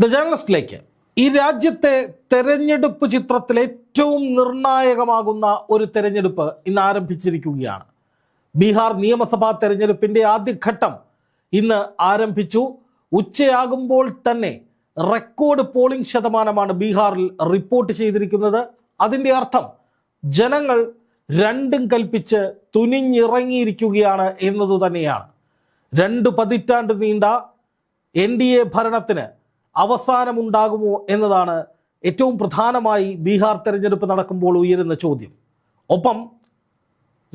The ജേർണലിസ്റ്റിലേക്ക്. ഈ രാജ്യത്തെ തെരഞ്ഞെടുപ്പ് ചിത്രത്തിൽ ഏറ്റവും നിർണായകമാകുന്ന ഒരു തെരഞ്ഞെടുപ്പ് ഇന്ന് ആരംഭിച്ചിരിക്കുകയാണ്. ബീഹാർ നിയമസഭാ തെരഞ്ഞെടുപ്പിന്റെ ആദ്യഘട്ടം ഇന്ന് ആരംഭിച്ചു. ഉച്ചയാകുമ്പോൾ തന്നെ റെക്കോർഡ് പോളിംഗ് ശതമാനമാണ് ബീഹാറിൽ റിപ്പോർട്ട് ചെയ്തിരിക്കുന്നത്. അതിന്റെ അർത്ഥം ജനങ്ങൾ രണ്ടും കൽപ്പിച്ച് തുനിഞ്ഞിറങ്ങിയിരിക്കുകയാണ് എന്നത് തന്നെയാണ്. രണ്ട് പതിറ്റാണ്ട് നീണ്ട എൻ ഡി എ ഭരണത്തിന് അവസാനമുണ്ടാകുമോ എന്നതാണ് ഏറ്റവും പ്രധാനമായി ബീഹാർ തെരഞ്ഞെടുപ്പ് നടക്കുമ്പോൾ ഉയരുന്ന ചോദ്യം. ഒപ്പം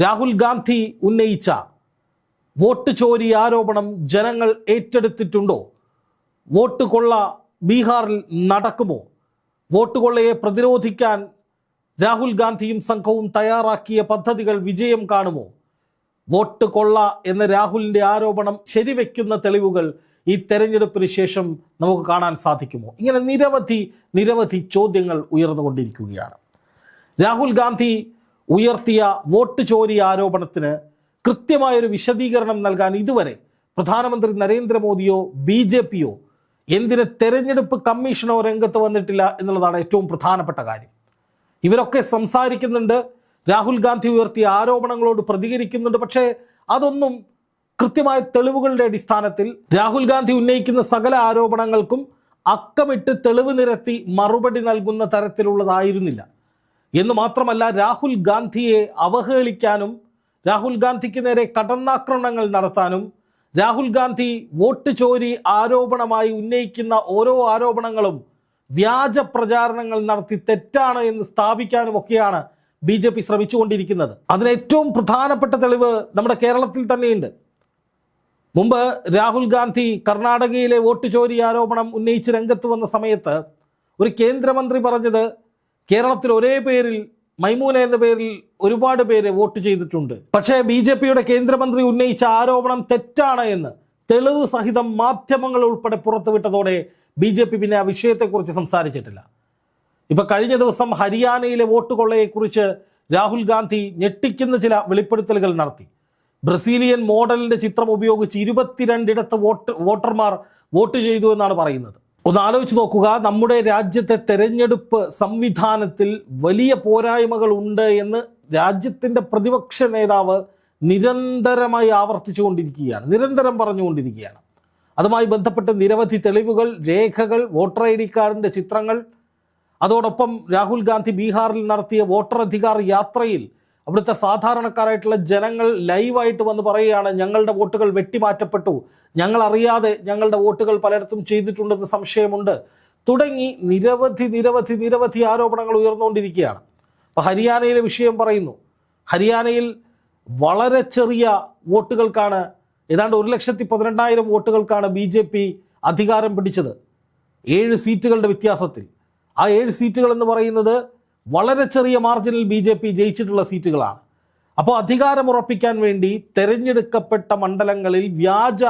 രാഹുൽ ഗാന്ധി ഉന്നയിച്ച വോട്ട് ചോരി ആരോപണം ജനങ്ങൾ ഏറ്റെടുത്തിട്ടുണ്ടോ? വോട്ട് കൊള്ള ബീഹാറിൽ നടക്കുമോ? വോട്ട് കൊള്ളയെ പ്രതിരോധിക്കാൻ രാഹുൽ ഗാന്ധിയും സംഘവും തയ്യാറാക്കിയ പദ്ധതികൾ വിജയം കാണുമോ? വോട്ട് കൊള്ള എന്ന രാഹുലിന്റെ ആരോപണം ശരിവെക്കുന്ന തെളിവുകൾ ഈ തെരഞ്ഞെടുപ്പിന് ശേഷം നമുക്ക് കാണാൻ സാധിക്കുമോ? ഇങ്ങനെ നിരവധി നിരവധി ചോദ്യങ്ങൾ ഉയർന്നുകൊണ്ടിരിക്കുകയാണ്. രാഹുൽ ഗാന്ധി ഉയർത്തിയ വോട്ട് ചോരി ആരോപണത്തിന് കൃത്യമായൊരു വിശദീകരണം നൽകാൻ ഇതുവരെ പ്രധാനമന്ത്രി നരേന്ദ്രമോദിയോ ബി ജെ പിയോ എന്തിന് തെരഞ്ഞെടുപ്പ് കമ്മീഷനോ രംഗത്ത് വന്നിട്ടില്ല എന്നുള്ളതാണ് ഏറ്റവും പ്രധാനപ്പെട്ട കാര്യം. ഇവരൊക്കെ സംസാരിക്കുന്നുണ്ട് രാഹുൽ ഗാന്ധി ഉയർത്തിയ ആരോപണങ്ങളോട് പ്രതികരിക്കുന്നുണ്ട് പക്ഷേ അതൊന്നും കൃത്യമായ തെളിവുകളുടെ അടിസ്ഥാനത്തിൽ രാഹുൽ ഗാന്ധി ഉന്നയിക്കുന്ന സകല ആരോപണങ്ങൾക്കും അക്കമിട്ട് തെളിവ് നിരത്തി മറുപടി നൽകുന്ന തരത്തിലുള്ളതായിരുന്നില്ല. എന്ന് മാത്രമല്ല രാഹുൽ ഗാന്ധിയെ അവഹേളിക്കാനും രാഹുൽ ഗാന്ധിക്ക് നേരെ കടന്നാക്രമണങ്ങൾ നടത്താനും രാഹുൽ ഗാന്ധി വോട്ട് ചോരി ആരോപണമായി ഉന്നയിക്കുന്ന ഓരോ ആരോപണങ്ങളും വ്യാജ പ്രചാരണങ്ങൾ നടത്തി തെറ്റാണ് എന്ന് സ്ഥാപിക്കാനും ഒക്കെയാണ് ബി ജെ പി ശ്രമിച്ചുകൊണ്ടിരിക്കുന്നത്. അതിന് ഏറ്റവും പ്രധാനപ്പെട്ട തെളിവ് നമ്മുടെ കേരളത്തിൽ തന്നെയുണ്ട്. മുമ്പ് രാഹുൽ ഗാന്ധി കർണാടകയിലെ വോട്ട് ചോരി ആരോപണം ഉന്നയിച്ച് രംഗത്ത് വന്ന സമയത്ത് ഒരു കേന്ദ്രമന്ത്രി പറഞ്ഞത് കേരളത്തിൽ ഒരേ പേരിൽ മൈമൂന എന്ന പേരിൽ ഒരുപാട് പേര് വോട്ട് ചെയ്തിട്ടുണ്ട്. പക്ഷേ ബി ജെ പിയുടെ കേന്ദ്രമന്ത്രി ഉന്നയിച്ച ആരോപണം തെറ്റാണ് എന്ന് തെളിവ് സഹിതം മാധ്യമങ്ങൾ ഉൾപ്പെടെ പുറത്തുവിട്ടതോടെ ബി ജെ പി പിന്നെ ആ വിഷയത്തെക്കുറിച്ച് സംസാരിച്ചിട്ടില്ല. ഇപ്പൊ കഴിഞ്ഞ ദിവസം ഹരിയാനയിലെ വോട്ട് കൊള്ളയെക്കുറിച്ച് രാഹുൽ ഗാന്ധി ഞെട്ടിക്കുന്ന ചില വെളിപ്പെടുത്തലുകൾ നടത്തി. ബ്രസീലിയൻ മോഡലിന്റെ ചിത്രം ഉപയോഗിച്ച് ഇരുപത്തിരണ്ടിടത്ത് വോട്ട് വോട്ടർമാർ വോട്ട് ചെയ്തു എന്നാണ് പറയുന്നത്. ഒന്ന് ആലോചിച്ച് നോക്കുക നമ്മുടെ രാജ്യത്തെ തെരഞ്ഞെടുപ്പ് സംവിധാനത്തിൽ വലിയ പോരായ്മകൾ ഉണ്ട് എന്ന് രാജ്യത്തിന്റെ പ്രതിപക്ഷ നേതാവ് നിരന്തരമായി ആവർത്തിച്ചുകൊണ്ടിരിക്കുകയാണ് നിരന്തരം പറഞ്ഞുകൊണ്ടിരിക്കുകയാണ്. അതുമായി ബന്ധപ്പെട്ട് നിരവധി തെളിവുകൾ രേഖകൾ വോട്ടർ ഐ ഡി കാർഡിന്റെ ചിത്രങ്ങൾ. അതോടൊപ്പം രാഹുൽ ഗാന്ധി ബീഹാറിൽ നടത്തിയ വോട്ടർ അധികാർ യാത്രയിൽ അവിടുത്തെ സാധാരണക്കാരായിട്ടുള്ള ജനങ്ങൾ ലൈവായിട്ട് വന്ന് പറയുകയാണ് ഞങ്ങളുടെ വോട്ടുകൾ വെട്ടിമാറ്റപ്പെട്ടു. ഞങ്ങൾ അറിയാതെ ഞങ്ങളുടെ വോട്ടുകൾ പലയിടത്തും ചെയ്തിട്ടുണ്ടെന്ന് സംശയമുണ്ട്. തുടങ്ങി നിരവധി നിരവധി നിരവധി ആരോപണങ്ങൾ ഉയർന്നുകൊണ്ടിരിക്കുകയാണ്. അപ്പോൾ ഹരിയാനയിലെ വിഷയം പറയുന്നു. ഹരിയാനയിൽ വളരെ ചെറിയ വോട്ടുകൾക്കാണ് ഏതാണ്ട് ഒരു ലക്ഷത്തി പതിനെണ്ണായിരം വോട്ടുകൾക്കാണ് ബി ജെ പി അധികാരം പിടിച്ചത്. ഏഴ് സീറ്റുകളുടെ വ്യത്യാസത്തിൽ. ആ ഏഴ് സീറ്റുകൾ എന്ന് പറയുന്നത് വളരെ ചെറിയ മാർജിനിൽ ബി ജെ പി ജയിച്ചിട്ടുള്ള സീറ്റുകളാണ്. അപ്പോൾ അധികാരമുറപ്പിക്കാൻ വേണ്ടി തെരഞ്ഞെടുക്കപ്പെട്ട മണ്ഡലങ്ങളിൽ വ്യാജ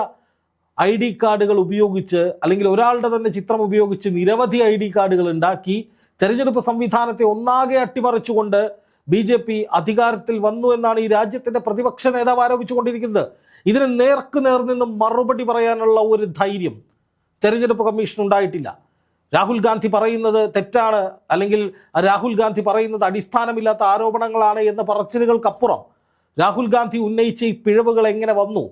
ഐ ഡി കാർഡുകൾ ഉപയോഗിച്ച് അല്ലെങ്കിൽ ഒരാളുടെ തന്നെ ചിത്രം ഉപയോഗിച്ച് നിരവധി ഐ ഡി കാർഡുകൾ ഉണ്ടാക്കി തെരഞ്ഞെടുപ്പ് സംവിധാനത്തെ ഒന്നാകെ അട്ടിമറിച്ചുകൊണ്ട് ബി ജെ പി അധികാരത്തിൽ വന്നു എന്നാണ് ഈ രാജ്യത്തിന്റെ പ്രതിപക്ഷ നേതാവ് ആരോപിച്ചുകൊണ്ടിരിക്കുന്നത്. ഇതിന് നേർക്കുനേർ നിന്ന് മറുപടി പറയാനുള്ള ഒരു ധൈര്യം തെരഞ്ഞെടുപ്പ് കമ്മീഷൻ ഉണ്ടായിട്ടില്ല. രാഹുൽ ഗാന്ധി പറയുന്നത് തെറ്റാണ് അല്ലെങ്കിൽ രാഹുൽ ഗാന്ധി പറയുന്നത് അടിസ്ഥാനമില്ലാത്ത ആരോപണങ്ങളാണ് എന്ന പറച്ചിലുകൾക്കപ്പുറം രാഹുൽ ഗാന്ധി ഉന്നയിച്ച ഈ പിഴവുകൾ എങ്ങനെ വന്നു?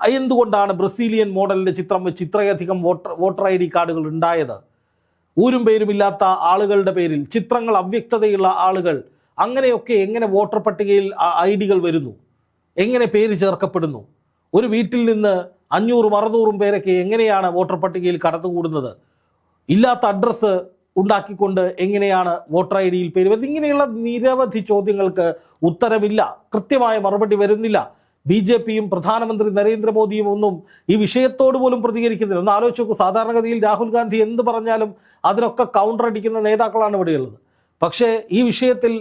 എന്തുകൊണ്ടാണ് ബ്രസീലിയൻ മോഡലിന്റെ ചിത്രം വെച്ച് ഇത്രയധികം വോട്ടർ വോട്ടർ ഐ ഡി കാർഡുകൾ ഉണ്ടായത്? ഊരും പേരുമില്ലാത്ത ആളുകളുടെ പേരിൽ ചിത്രങ്ങൾ അവ്യക്തതയുള്ള ആളുകൾ അങ്ങനെയൊക്കെ എങ്ങനെ വോട്ടർ പട്ടികയിൽ ഐ ഡികൾ വരുന്നു? എങ്ങനെ പേര് ചേർക്കപ്പെടുന്നു? ഒരു വീട്ടിൽ നിന്ന് അഞ്ഞൂറും അറുന്നൂറും പേരൊക്കെ എങ്ങനെയാണ് വോട്ടർ പട്ടികയിൽ കടന്നുകൂടുന്നത്? ഇല്ലാത്ത അഡ്രസ്സ് ഉണ്ടാക്കിക്കൊണ്ട് എങ്ങനെയാണ് വോട്ടർ ഐ ഡിയിൽ പേര് വരുന്നത്? ഇങ്ങനെയുള്ള നിരവധി ചോദ്യങ്ങൾക്ക് ഉത്തരമില്ല. കൃത്യമായ മറുപടി വരുന്നില്ല. ബി ജെ പിയും പ്രധാനമന്ത്രി നരേന്ദ്രമോദിയും ഒന്നും ഈ വിഷയത്തോട് പോലും പ്രതികരിക്കുന്നില്ല. ഒന്ന് ആലോചിച്ച് നോക്കൂ സാധാരണഗതിയിൽ രാഹുൽ ഗാന്ധി എന്ത് പറഞ്ഞാലും അതിനൊക്കെ കൗണ്ടർ അടിക്കുന്ന നേതാക്കളാണ് ഇവിടെയുള്ളത് പക്ഷേ ഈ വിഷയത്തിൽ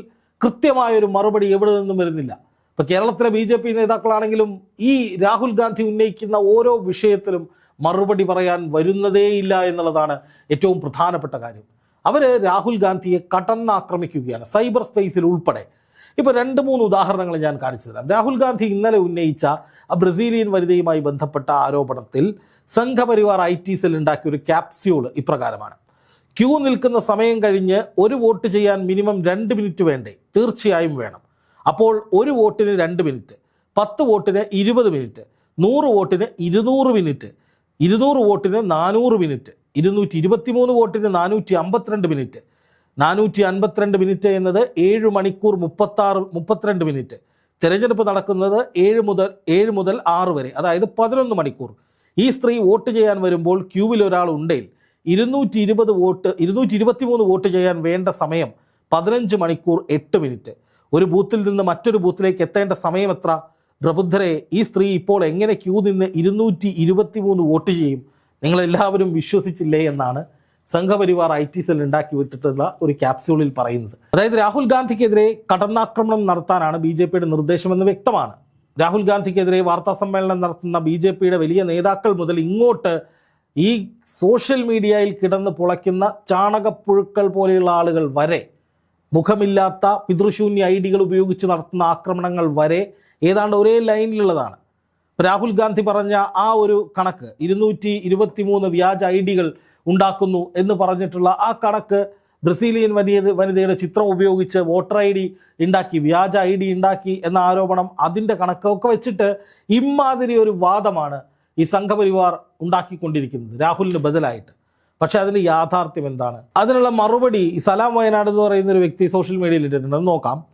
കൃത്യമായൊരു മറുപടി എവിടെ നിന്നും വരുന്നില്ല? ഇപ്പം കേരളത്തിലെ ബി നേതാക്കളാണെങ്കിലും ഈ രാഹുൽ ഗാന്ധി ഉന്നയിക്കുന്ന ഓരോ വിഷയത്തിലും മറുപടി പറയാൻ വരുന്നതേയില്ല എന്നുള്ളതാണ് ഏറ്റവും പ്രധാനപ്പെട്ട കാര്യം. അവർ രാഹുൽ ഗാന്ധിയെ കടന്നാക്രമിക്കുകയാണ് സൈബർ സ്പേസിൽ ഉൾപ്പെടെ. ഇപ്പോൾ രണ്ട് മൂന്ന് ഉദാഹരണങ്ങൾ ഞാൻ കാണിച്ചു തരാം. രാഹുൽ ഗാന്ധി ഇന്നലെ ഉന്നയിച്ച ആ ബ്രസീലിയൻ വനിതയുമായി ബന്ധപ്പെട്ട ആരോപണത്തിൽ സംഘപരിവാർ ഐ ടി സെൽ ഉണ്ടാക്കിയ ഒരു ക്യാപ്സ്യൂൾ ഇപ്രകാരമാണ്. ക്യൂ നിൽക്കുന്ന സമയം കഴിഞ്ഞ് ഒരു വോട്ട് ചെയ്യാൻ മിനിമം രണ്ട് മിനിറ്റ് വേണ്ടേ? തീർച്ചയായും വേണം. അപ്പോൾ ഒരു വോട്ടിന് രണ്ട് മിനിറ്റ് പത്ത് വോട്ടിന് ഇരുപത് മിനിറ്റ് നൂറ് വോട്ടിന് ഇരുന്നൂറ് മിനിറ്റ് ഇരുന്നൂറ് വോട്ടിന് നാനൂറ് മിനിറ്റ് ഇരുന്നൂറ്റി ഇരുപത്തിമൂന്ന് വോട്ടിന് നാനൂറ്റി അമ്പത്തിരണ്ട് മിനിറ്റ്. നാനൂറ്റി അൻപത്തിരണ്ട് മിനിറ്റ് എന്നത് ഏഴ് മണിക്കൂർ മുപ്പത്താറ് മുപ്പത്തിരണ്ട് മിനിറ്റ്. തിരഞ്ഞെടുപ്പ് നടക്കുന്നത് ഏഴ് മുതൽ ഏഴ് മുതൽ ആറ് വരെ അതായത് പതിനൊന്ന് മണിക്കൂർ. ഈ സ്ത്രീ വോട്ട് ചെയ്യാൻ വരുമ്പോൾ ക്യൂവിൽ ഒരാൾ ഉണ്ടെങ്കിൽ ഇരുന്നൂറ്റി ഇരുപത് വോട്ട് ഇരുന്നൂറ്റി ഇരുപത്തിമൂന്ന് വോട്ട് ചെയ്യാൻ വേണ്ട സമയം പതിനഞ്ച് മണിക്കൂർ എട്ട് മിനിറ്റ്. ഒരു ബൂത്തിൽ നിന്ന് മറ്റൊരു ബൂത്തിലേക്ക് എത്തേണ്ട സമയം എത്ര? പ്രബുദ്ധരെ ഈ സ്ത്രീ ഇപ്പോൾ എങ്ങനെ ക്യൂ നിന്ന് ഇരുന്നൂറ്റി ഇരുപത്തിമൂന്ന് വോട്ട് ചെയ്യും? നിങ്ങളെല്ലാവരും വിശ്വസിച്ചില്ലേ എന്നാണ് സംഘപരിവാർ ഐ ടി സെൽ ഉണ്ടാക്കി വിട്ടിട്ടുള്ള ഒരു ക്യാപ്സ്യൂളിൽ പറയുന്നത്. അതായത് രാഹുൽ ഗാന്ധിക്കെതിരെ കടന്നാക്രമണം നടത്താനാണ് ബി ജെ പിയുടെ നിർദ്ദേശമെന്ന് വ്യക്തമാണ്. രാഹുൽ ഗാന്ധിക്കെതിരെ വാർത്താ സമ്മേളനം നടത്തുന്ന ബി ജെ പിയുടെ വലിയ നേതാക്കൾ മുതൽ ഇങ്ങോട്ട് ഈ സോഷ്യൽ മീഡിയയിൽ കിടന്ന് പുളയ്ക്കുന്ന ചാണകപ്പുഴുക്കൾ പോലെയുള്ള ആളുകൾ വരെ മുഖമില്ലാത്ത പിതൃശൂന്യ ഐഡികൾ ഉപയോഗിച്ച് നടത്തുന്ന ആക്രമണങ്ങൾ വരെ ഏതാണ്ട് ഒരേ ലൈനിലുള്ളതാണ്. രാഹുൽ ഗാന്ധി പറഞ്ഞ ആ ഒരു കണക്ക് ഇരുന്നൂറ്റി ഇരുപത്തി മൂന്ന് വ്യാജ ഐ ഡികൾ ഉണ്ടാക്കുന്നു എന്ന് പറഞ്ഞിട്ടുള്ള ആ കണക്ക് ബ്രസീലിയൻ വനിത വനിതയുടെ ചിത്രം ഉപയോഗിച്ച് വോട്ടർ ഐ ഡി ഉണ്ടാക്കി വ്യാജ ഐ ഡി ഉണ്ടാക്കി എന്ന ആരോപണം അതിന്റെ കണക്കൊക്കെ വെച്ചിട്ട് ഇമാതിരി ഒരു വാദമാണ് ഈ സംഘപരിവാർ ഉണ്ടാക്കിക്കൊണ്ടിരിക്കുന്നത് രാഹുലിന് ബദലായിട്ട്. പക്ഷെ അതിന്റെ യാഥാർത്ഥ്യം എന്താണ്? അതിനുള്ള മറുപടി ഈ സലാം വയനാട് എന്ന് പറയുന്ന ഒരു വ്യക്തി സോഷ്യൽ മീഡിയയിൽ ഇട്ടിട്ടുണ്ട്. അത് നോക്കാം.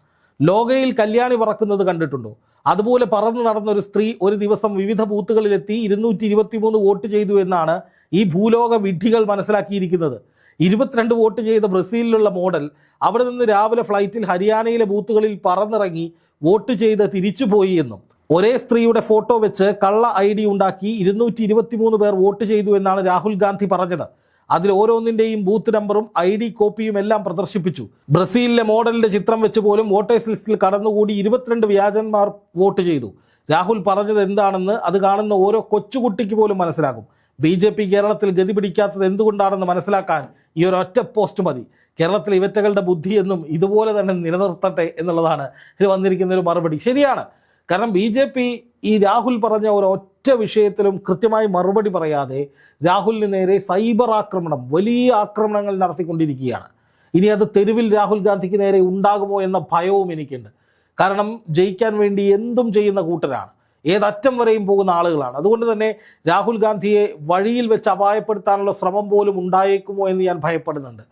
ലോകയിൽ കല്യാണി പറക്കുന്നത് കണ്ടിട്ടുണ്ടോ? അതുപോലെ പറന്ന് നടന്ന ഒരു സ്ത്രീ ഒരു ദിവസം വിവിധ ബൂത്തുകളിലെത്തി ഇരുന്നൂറ്റി ഇരുപത്തി മൂന്ന് വോട്ട് ചെയ്തു എന്നാണ് ഈ ഭൂലോക വിഡ്ഢികൾ മനസ്സിലാക്കിയിരിക്കുന്നത്. ഇരുപത്തിരണ്ട് വോട്ട് ചെയ്ത ബ്രസീലിലുള്ള മോഡൽ അവിടെ നിന്ന് രാവിലെ ഫ്ലൈറ്റിൽ ഹരിയാനയിലെ ബൂത്തുകളിൽ പറന്നിറങ്ങി വോട്ട് ചെയ്ത് തിരിച്ചുപോയി എന്നും. ഒരേ സ്ത്രീയുടെ ഫോട്ടോ വെച്ച് കള്ള ഐ ഡി ഉണ്ടാക്കി ഇരുന്നൂറ്റി ഇരുപത്തിമൂന്ന് പേർ വോട്ട് ചെയ്തു എന്നാണ് രാഹുൽ ഗാന്ധി പറഞ്ഞത്. അതിൽ ഓരോന്നിന്റെയും ബൂത്ത് നമ്പറും ഐ ഡി കോപ്പിയും എല്ലാം പ്രദർശിപ്പിച്ചു. ബ്രസീലിലെ മോഡലിന്റെ ചിത്രം വെച്ച് പോലും വോട്ടേഴ്സ് ലിസ്റ്റിൽ കടന്നുകൂടി ഇരുപത്തിരണ്ട് വ്യാജന്മാർ വോട്ട് ചെയ്തു. രാഹുൽ പറഞ്ഞത് എന്താണെന്ന് അത് കാണുന്ന ഓരോ കൊച്ചുകുട്ടിക്ക് പോലും മനസ്സിലാകും. ബി ജെ പി കേരളത്തിൽ ഗതി പിടിക്കാത്തത് എന്തുകൊണ്ടാണെന്ന് മനസ്സിലാക്കാൻ ഈ ഒരു ഒറ്റ പോസ്റ്റ് മതി. കേരളത്തിലെ ഇവറ്റകളുടെ ബുദ്ധി എന്നും ഇതുപോലെ തന്നെ നിലനിർത്തട്ടെ എന്നുള്ളതാണ്. ഇതിൽ വന്നിരിക്കുന്ന ഒരു മറുപടി. ശരിയാണ്. കാരണം ബി ജെ പി ഈ രാഹുൽ പറഞ്ഞ ഒരു ഒറ്റ വിഷയത്തിലും കൃത്യമായി മറുപടി പറയാതെ രാഹുലിന് നേരെ സൈബർ ആക്രമണം വലിയ ആക്രമണങ്ങൾ നടത്തിക്കൊണ്ടിരിക്കുകയാണ്. ഇനി അത് തെരുവിൽ രാഹുൽ ഗാന്ധിക്ക് നേരെ ഉണ്ടാകുമോ എന്ന ഭയവും എനിക്കുണ്ട്. കാരണം ജയിക്കാൻ വേണ്ടി എന്തും ചെയ്യുന്ന കൂട്ടരാണ്. ഏതറ്റം വരെയും പോകുന്ന ആളുകളാണ്. അതുകൊണ്ട് തന്നെ രാഹുൽ ഗാന്ധിയെ വഴിയിൽ വെച്ച് അപായപ്പെടുത്താനുള്ള ശ്രമം പോലും ഉണ്ടായേക്കുമോ എന്ന് ഞാൻ ഭയപ്പെടുന്നുണ്ട്.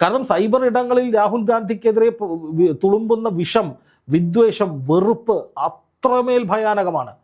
കാരണം സൈബർ ഇടങ്ങളിൽ രാഹുൽ ഗാന്ധിക്കെതിരെ തുളുമ്പുന്ന വിഷം വിദ്വേഷം വെറുപ്പ് അത്രമേൽ ഭയാനകമാണ്.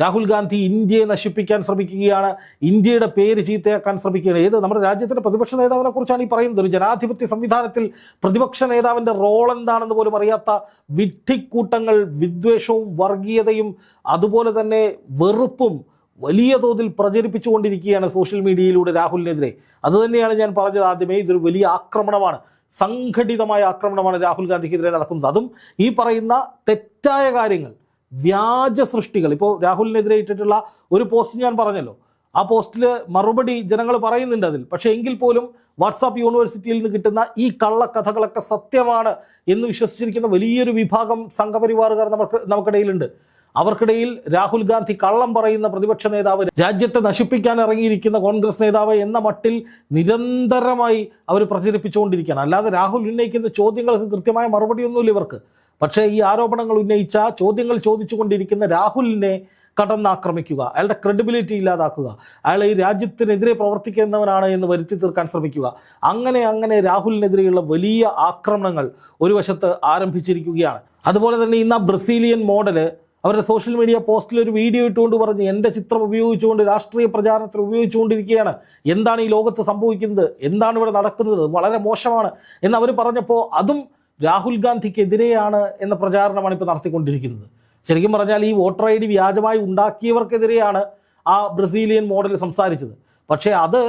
രാഹുൽ ഗാന്ധി ഇന്ത്യയെ നശിപ്പിക്കാൻ ശ്രമിക്കുകയാണ്. ഇന്ത്യയുടെ പേര് ചീത്തയാക്കാൻ ശ്രമിക്കുകയാണ്. ഏത്? നമ്മുടെ രാജ്യത്തിന്റെ പ്രതിപക്ഷ നേതാവിനെ കുറിച്ചാണ് ഈ പറയുന്നത്. ഒരു ജനാധിപത്യ സംവിധാനത്തിൽ പ്രതിപക്ഷ നേതാവിന്റെ റോൾ എന്താണെന്ന് പോലും അറിയാത്ത വിഡ്ഢിക്കൂട്ടങ്ങൾ വിദ്വേഷവും വർഗീയതയും അതുപോലെ തന്നെ വെറുപ്പും വലിയ തോതിൽ പ്രചരിപ്പിച്ചുകൊണ്ടിരിക്കുകയാണ് സോഷ്യൽ മീഡിയയിലൂടെ രാഹുലിനെതിരെ. അതുതന്നെയാണ് ഞാൻ പറഞ്ഞത് ആദ്യമേ. ഇതൊരു വലിയ ആക്രമണമാണ്. സംഘടിതമായ ആക്രമണമാണ് രാഹുൽ ഗാന്ധിക്കെതിരെ നടക്കുന്നത്. അതും ഈ പറയുന്ന തെറ്റായ കാര്യങ്ങൾ. വ്യാജ സൃഷ്ടികൾ ഇപ്പോൾ രാഹുലിനെതിരെ ഇട്ടിട്ടുള്ള ഒരു പോസ്റ്റ് ഞാൻ പറഞ്ഞല്ലോ. ആ പോസ്റ്റിൽ മറുപടി ജനങ്ങൾ പറയുന്നുണ്ട് അതിൽ. പക്ഷേ എങ്കിൽ പോലും വാട്സാപ്പ് യൂണിവേഴ്സിറ്റിയിൽ നിന്ന് കിട്ടുന്ന ഈ കള്ളക്കഥകളൊക്കെ സത്യമാണ് എന്ന് വിശ്വസിച്ചിരിക്കുന്ന വലിയൊരു വിഭാഗം സംഘപരിവാറുകാർ നമുക്ക് നമുക്കിടയിലുണ്ട്. അവർക്കിടയിൽ രാഹുൽ ഗാന്ധി കള്ളം പറയുന്ന പ്രതിപക്ഷ നേതാവ് രാജ്യത്തെ നശിപ്പിക്കാൻ ഇറങ്ങിയിരിക്കുന്ന കോൺഗ്രസ് നേതാവ് എന്ന മട്ടിൽ നിരന്തരമായി അവർ പ്രചരിപ്പിച്ചുകൊണ്ടിരിക്കുകയാണ്. അല്ലാതെ രാഹുൽ ഉന്നയിക്കുന്ന ചോദ്യങ്ങൾക്ക് കൃത്യമായ മറുപടിയൊന്നുമില്ല ഇവർക്ക്. പക്ഷേ ഈ ആരോപണങ്ങൾ ഉന്നയിച്ച ചോദ്യങ്ങൾ ചോദിച്ചുകൊണ്ടിരിക്കുന്ന രാഹുലിനെ കടന്നാക്രമിക്കുക അയാളുടെ ക്രെഡിബിലിറ്റി ഇല്ലാതാക്കുക അയാൾ ഈ രാജ്യത്തിനെതിരെ പ്രവർത്തിക്കുന്നവനാണ് എന്ന് വരുത്തി തീർക്കാൻ ശ്രമിക്കുക. അങ്ങനെ അങ്ങനെ രാഹുലിനെതിരെയുള്ള വലിയ ആക്രമണങ്ങൾ ഒരു വശത്ത് ആരംഭിച്ചിരിക്കുകയാണ്. അതുപോലെ തന്നെ ഇന്ന് ആ ബ്രസീലിയൻ മോഡൽ അവരുടെ സോഷ്യൽ മീഡിയ പോസ്റ്റിൽ ഒരു വീഡിയോ ഇട്ടുകൊണ്ട് പറഞ്ഞ് എന്റെ ചിത്രം ഉപയോഗിച്ചുകൊണ്ട് രാഷ്ട്രീയ പ്രചാരണത്തിൽ ഉപയോഗിച്ചുകൊണ്ടിരിക്കുകയാണ്. എന്താണ് ഈ ലോകത്ത് സംഭവിക്കുന്നത്? എന്താണ് ഇവിടെ നടക്കുന്നത്? വളരെ മോശമാണ്. എന്ന് അവർ പറഞ്ഞപ്പോൾ അതും രാഹുൽ ഗാന്ധിക്കെതിരെയാണ് എന്ന പ്രചാരണമാണ് ഇപ്പോൾ നടത്തിക്കൊണ്ടിരിക്കുന്നത്. ശരിക്കും പറഞ്ഞാൽ ഈ വോട്ടർ ഐ ഡി വ്യാജമായി ഉണ്ടാക്കിയവർക്കെതിരെയാണ് ആ ബ്രസീലിയൻ മോഡൽ സംസാരിച്ചത്. പക്ഷേ അത്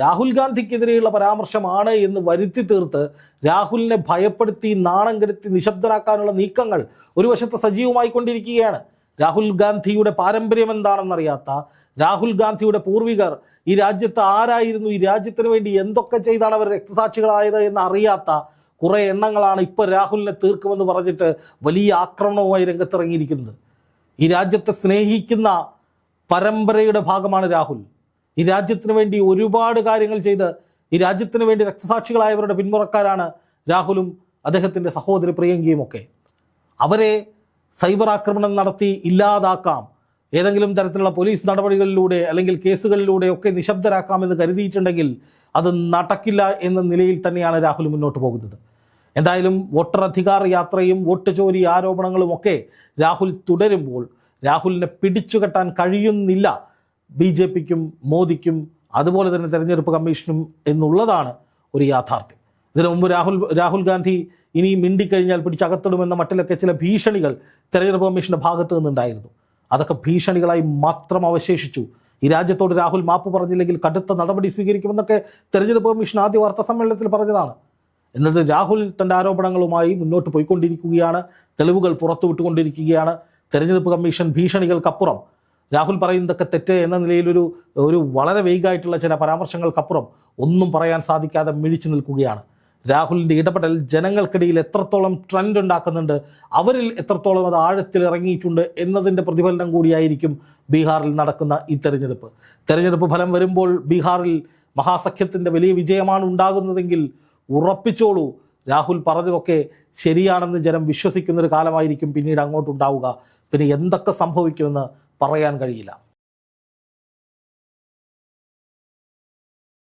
രാഹുൽ ഗാന്ധിക്കെതിരെയുള്ള പരാമർശമാണ് എന്ന് വരുത്തി തീർത്ത് രാഹുലിനെ ഭയപ്പെടുത്തി നാണം കെടുത്തി നിശബ്ദനാക്കാനുള്ള നീക്കങ്ങൾ ഒരു വശത്ത് സജീവമായി കൊണ്ടിരിക്കുകയാണ്. രാഹുൽ ഗാന്ധിയുടെ പാരമ്പര്യം എന്താണെന്നറിയാത്ത രാഹുൽ ഗാന്ധിയുടെ പൂർവികർ ഈ രാജ്യത്ത് ആരായിരുന്നു ഈ രാജ്യത്തിന് വേണ്ടി എന്തൊക്കെ ചെയ്താണ് അവർ രക്തസാക്ഷികളായത് എന്ന് അറിയാത്ത കുറേ എണ്ണങ്ങളാണ് ഇപ്പോൾ രാഹുലിനെ തീർക്കുമെന്ന് പറഞ്ഞിട്ട് വലിയ ആക്രമണവുമായി രംഗത്തിറങ്ങിയിരിക്കുന്നത്. ഈ രാജ്യത്തെ സ്നേഹിക്കുന്ന പരമ്പരയുടെ ഭാഗമാണ് രാഹുൽ. ഈ രാജ്യത്തിന് വേണ്ടി ഒരുപാട് കാര്യങ്ങൾ ചെയ്ത് ഈ രാജ്യത്തിന് വേണ്ടി രക്തസാക്ഷികളായവരുടെ പിന്മുറക്കാരാണ് രാഹുലും അദ്ദേഹത്തിന്റെ സഹോദരി പ്രിയങ്കയും ഒക്കെ. അവരെ സൈബർ ആക്രമണം നടത്തി ഇല്ലാതാക്കാം. ഏതെങ്കിലും തരത്തിലുള്ള പോലീസ് നടപടികളിലൂടെ അല്ലെങ്കിൽ കേസുകളിലൂടെ ഒക്കെ നിശബ്ദരാക്കാമെന്ന് കരുതിയിട്ടുണ്ടെങ്കിൽ അത് നടക്കില്ല എന്ന നിലയിൽ തന്നെയാണ് രാഹുൽ മുന്നോട്ട് പോകുന്നത്. എന്തായാലും വോട്ടർ അധികാർ യാത്രയും വോട്ട് ചോരി ആരോപണങ്ങളും ഒക്കെ രാഹുൽ തുടരുമ്പോൾ രാഹുലിനെ പിടിച്ചുകെട്ടാൻ കഴിയുന്നില്ല. ബി ജെ പിക്കും മോദിക്കും അതുപോലെ തന്നെ തെരഞ്ഞെടുപ്പ് കമ്മീഷനും എന്നുള്ളതാണ് ഒരു യാഥാർത്ഥ്യം. ഇതിനു മുമ്പ് രാഹുൽ രാഹുൽ ഗാന്ധി ഇനി മിണ്ടിക്കഴിഞ്ഞാൽ പിടിച്ചകത്തിടുമെന്ന മട്ടിലൊക്കെ ചില ഭീഷണികൾ തെരഞ്ഞെടുപ്പ് കമ്മീഷന്റെ ഭാഗത്ത് നിന്നുണ്ടായിരുന്നു. അതൊക്കെ ഭീഷണികളായി മാത്രം അവശേഷിച്ചു. ഈ രാജ്യത്തോട് രാഹുൽ മാപ്പ് പറഞ്ഞില്ലെങ്കിൽ കടുത്ത നടപടി സ്വീകരിക്കുമെന്നൊക്കെ തെരഞ്ഞെടുപ്പ് കമ്മീഷൻ ആദ്യ വാർത്താ സമ്മേളനത്തിൽ പറഞ്ഞതാണ്. എന്നിട്ട് രാഹുൽ തന്റെ ആരോപണങ്ങളുമായി മുന്നോട്ട് പോയിക്കൊണ്ടിരിക്കുകയാണ്. തെളിവുകൾ പുറത്തുവിട്ടുകൊണ്ടിരിക്കുകയാണ്. തെരഞ്ഞെടുപ്പ് കമ്മീഷൻ ഭീഷണികൾക്കപ്പുറം. രാഹുൽ പറയുന്നതൊക്കെ തെറ്റ് എന്ന നിലയിലൊരു ഒരു വളരെ വെയ്ഗായിട്ടുള്ള ചില പരാമർശങ്ങൾക്കപ്പുറം ഒന്നും പറയാൻ സാധിക്കാതെ മിഴിച്ചു നിൽക്കുകയാണ്. രാഹുലിന്റെ ഇടപെടൽ ജനങ്ങൾക്കിടയിൽ എത്രത്തോളം ട്രെൻഡ് ഉണ്ടാക്കുന്നുണ്ട് അവരിൽ എത്രത്തോളം അത് ആഴത്തിൽ ഇറങ്ങിയിട്ടുണ്ട് എന്നതിന്റെ പ്രതിഫലനം കൂടിയായിരിക്കും ബീഹാറിൽ നടക്കുന്ന ഈ തെരഞ്ഞെടുപ്പ്. തെരഞ്ഞെടുപ്പ് ഫലം വരുമ്പോൾ ബീഹാറിൽ മഹാസഖ്യത്തിന്റെ വലിയ വിജയമാണ് ഉണ്ടാകുന്നതെങ്കിൽ ഉറപ്പിച്ചോളൂ രാഹുൽ പറഞ്ഞതൊക്കെ ശരിയാണെന്ന് ജനം വിശ്വസിക്കുന്നൊരു കാലമായിരിക്കും പിന്നീട് അങ്ങോട്ടുണ്ടാവുക. പിന്നെ എന്തൊക്കെ സംഭവിക്കുമെന്ന് പറയാൻ കഴിയില്ല.